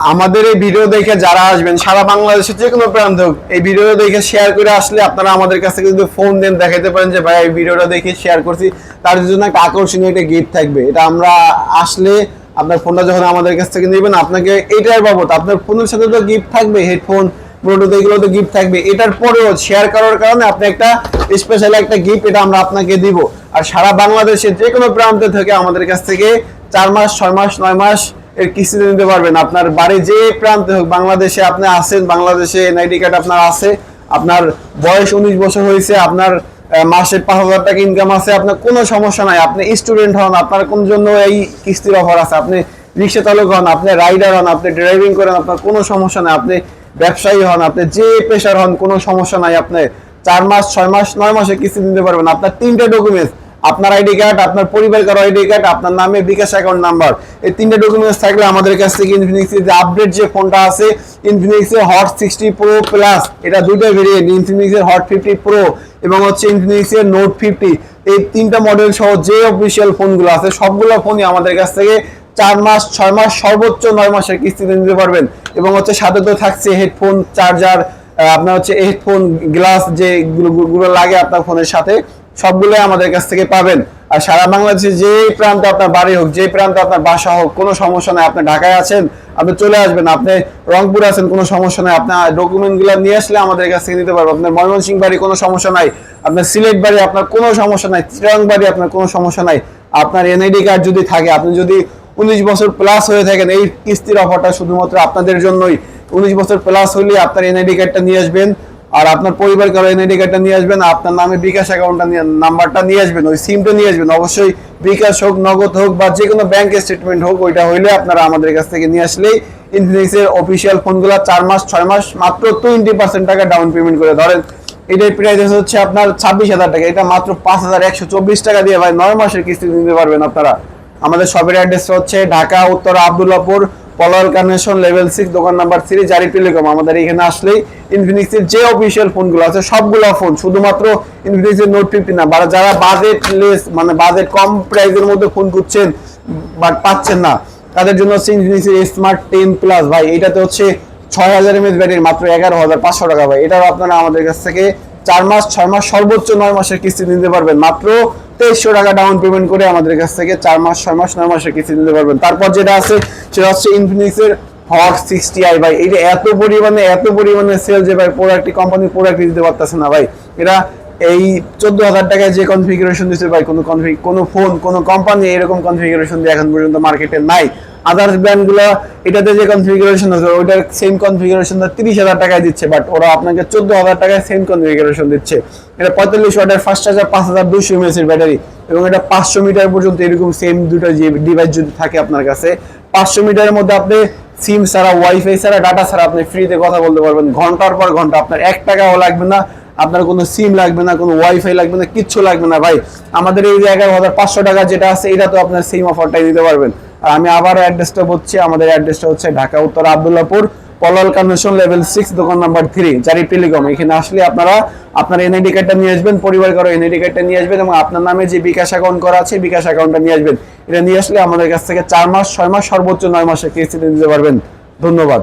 আমাদের এই ভিডিও দেখে যারা আসবেন, সারা বাংলাদেশের যে কোনো প্রান্ত হোক এই ভিডিও দেখে শেয়ার করে আসলে আপনারা আমাদের কাছ যদি ফোন দেন দেখাতে পারেন যে, ভাই, এই ভিডিওটা দেখে শেয়ার করছি। তার জন্য একটা আকর্ষণীয় একটা গিফট থাকবে। এটা আমরা আসলে আপনার ফোনটা যখন আমাদের কাছ থেকে নেবেন, আপনাকে এটার বাবদ আপনার ফোনের সাথে তো গিফট থাকবে হেডফোন ব্লুটুথ এগুলো তো গিফট থাকবে। এটার পরেও শেয়ার করার কারণে আপনি একটা স্পেশাল একটা গিফট এটা আমরা আপনাকে দিব। আর সারা বাংলাদেশের যে কোনো প্রান্ত থেকে আমাদের কাছ থেকে চার মাস, ছয় মাস, নয় মাস এর কিস্তিতে নিতে পারবেন। আপনার বাড়ি যে প্রান্তে হোক, বাংলাদেশে আপনি আছেন, বাংলাদেশে এনআইডি কার্ড আপনার আছে, আপনার বয়স উনিশ বছর হয়েছে, আপনার মাসে পাঁচ হাজার টাকা ইনকাম আছে, আপনার কোনো সমস্যা নাই। আপনি স্টুডেন্ট হন, আপনার কোন জন্য এই কিস্তির অফার আছে। আপনি রিক্সা চালক হন, আপনি রাইডার হন, আপনি ড্রাইভিং করেন, আপনার কোনো সমস্যা নাই। আপনি ব্যবসায়ী হন, আপনি যে পেশার হন, কোনো সমস্যা নাই। আপনি চার মাস, ছয় মাস, নয় মাসে কিস্তি দিতে পারবেন। আপনার তিনটে ডকুমেন্টস আপনার আইডি কার্ড, আপনার পরিবার কারও আইডি কার্ড, আপনার নামে বিকাশ অ্যাকাউন্ট নাম্বার এই তিনটে ডকুমেন্টস থাকলে আমাদের কাছ থেকে ইনফিনিক্স যে আপডেট যে ফোনটা আছে ইনফিনিক্স এর হট সিক্সটি প্রো প্লাস এটা দুইটা ভেরিয়েন্ট ইনফিনিক্স এর হট ফিফটি প্রো এবং হচ্ছে ইনফিনিক্স এর নোট ফিফটি এই তিনটা মডেল সহ যে অফিসিয়াল ফোনগুলো আছে, সবগুলো ফোনই আমাদের কাছ থেকে চার মাস, ছয় মাস, সর্বোচ্চ নয় মাসের কিস্তিতে নিতে পারবেন। এবং হচ্ছে সাথে তো থাকছে হেডফোন চার্জার আপনার হচ্ছে হেডফোন গ্লাস যে গুলো- গুলো লাগে আপনার ফোনের সাথে। সবগুলো আমাদের কাছ থেকে পাবেন। আর সারা বাংলাদেশে যে প্রান্তে আপনার বাড়ি হোক যে প্রান্তে আপনার বাসা হোক, কোনো সমস্যা নাই, আপনি ঢাকায় আছেন, আপনি চলে আসবেন, আপনি রংপুর আছেন, কোনো সমস্যা নাই, আপনার ডকুমেন্টগুলো নিয়ে আসলে আমাদের কাছ থেকে নিতে পারবেন। আপনার ময়মনসিংহ বাড়ি কোনো সমস্যা নাই, আপনার সিলেট বাড়ি আপনার কোনো সমস্যা নাই চিরাং বাড়ি আপনার কোনো সমস্যা নাই। আপনার এনআইডি কার্ড যদি থাকে, আপনি যদি উনিশ বছর প্লাস হয়ে থাকেন, এই কিস্তির অফারটা শুধুমাত্র আপনাদের জন্যই। উনিশ বছর প্লাস হলে আপনার এনআইডি কার্ডটা নিয়ে আসবেন। আর আপনার পরিবার কারও এনআইডি কার্ডটা নিয়ে আসবেন, আপনার নামে বিকাশ অ্যাকাউন্টটা নিয়ে নাম্বারটা নিয়ে আসবেন, ওই সিমটা নিয়ে আসবেন। অবশ্যই বিকাশ হোক, নগদ হোক বা যে কোনো ব্যাংক স্টেটমেন্ট হোক, ওইটা হইলে আপনারা আমাদের কাছ থেকে নিয়ে আসলেই ইনফিনিক্স এর অফিসিয়াল ফোনগুলো চার মাস, ছয় মাস মাত্র টোয়েন্টি পার্সেন্ট টাকা ডাউন পেমেন্ট করে ধরেন। এটার প্রাইস হচ্ছে আপনার ছাব্বিশ হাজার টাকা, এটা মাত্র পাঁচ হাজার একশো চব্বিশ টাকা দিয়ে ভাই নয় মাসের কিস্তি নিতে পারবেন আপনারা। আমাদের শপের অ্যাড্রেস হচ্ছে ঢাকা, উত্তর আবদুল্লাপুর পলার কানেকশন লেভেল সিক্স দোকান নাম্বার থ্রি জারি টেলিকম আমাদের এখানে আসলেই ইনফিনিক্স এর যে অফিসিয়াল ফোনগুলো আছে, সবগুলো ফোন শুধুমাত্র ইনফিনিক্স এর নোট ফিফটি না। বা যারা বাজেট লেস মানে বাজেট কম প্রাইসের মধ্যে ফোন খুঁজছেন বাট পাচ্ছেন না, তাদের জন্য হচ্ছে ইনফিনিক্স এর স্মার্ট টেন প্লাস ভাই, এটাতে হচ্ছে ছয় হাজার এমএস ব্যাটারি মাত্র এগারো হাজার পাঁচশো টাকা। ভাই, এটাও আপনারা আমাদের কাছ থেকে চার মাস, ছয় মাস, সর্বোচ্চ নয় মাসের কিস্তি নিতে পারবেন। মাত্র তেইশশো টাকা ডাউন পেমেন্ট করে আমাদের কাছ থেকে চার মাস, ছয় মাস, নয় মাসের কিস্তি নিতে পারবেন। তারপর যেটা আছে সেটা হচ্ছে ইনফিনিক্সের হট সিক্সটি আই ভাই এটা এত পরিমাণে এত পরিমাণে সেল যে ভাই প্রোডাক্টটি কোম্পানি প্রোডাক্ট দিতে পারতেছে না ভাই। এটা এই চোদ্দ হাজার টাকায় যে কনফিগারেশন দিচ্ছে ভাই, কোনো কনফিগ কোনো ফোন কোনো কোম্পানি এরকম কনফিগারেশন দিয়ে এখন পর্যন্ত মার্কেটে নাই। আদার্স ব্র্যান্ডগুলো এটাতে যে কনফিগারেশন আছে, ওইটার সেম কনফিগারেশন তিরিশ হাজার টাকায় দিচ্ছে বাট ওরা আপনাকে চোদ্দ হাজার টাকায় সেম কনফিগারেশন দিচ্ছে। এটা পঁয়তাল্লিশ ওয়াটের ফার্স্ট চার্জার পাঁচ হাজার দুশো এমএস এর ব্যাটারি এবং এটা পাঁচশো মিটার পর্যন্ত এরকম সেম দুটো যে ডিভাইস যদি থাকে আপনার কাছে, পাঁচশো মিটারের মধ্যে আপনি সিম ছাড়া ওয়াইফাই ছাড়া ডাটা ছাড়া আপনি ফ্রিতে কথা বলতে পারবেন। ঘণ্টার পর ঘণ্টা আপনার এক টাকাও লাগবে না, আপনার কোনো সিম লাগবে না, কোনো ওয়াইফাই লাগবে না, কিচ্ছু লাগবে না ভাই। আমাদের এই যে এগারো হাজার পাঁচশো টাকা যেটা আছে, এটা তো আপনার সেম অফারটাই দিতে পারবেন। আর আমি আবার অ্যাড্রেসটা বলছি, আমাদের অ্যাড্রেসটা হচ্ছে ঢাকা, উত্তর আবদুল্লাপুর। পলল কনভেনশন লেভেল সিক্স দোকান নাম্বার থ্রি জারি টেলিকম এখানে আসলে আপনারা আপনার এনআইডি কার্ডটা নিয়ে আসবেন, পরিবার কারও এনআইডি কার্ডটা নিয়ে আসবেন এবং আপনার নামে যে বিকাশ অ্যাকাউন্ট করা আছে, বিকাশ অ্যাকাউন্টটা নিয়ে আসবেন। এটা নিয়ে আসলে আমাদের কাছ থেকে চার মাস, ছয় মাস, সর্বোচ্চ নয় মাসে কিস্তিতে দিতে পারবেন। ধন্যবাদ।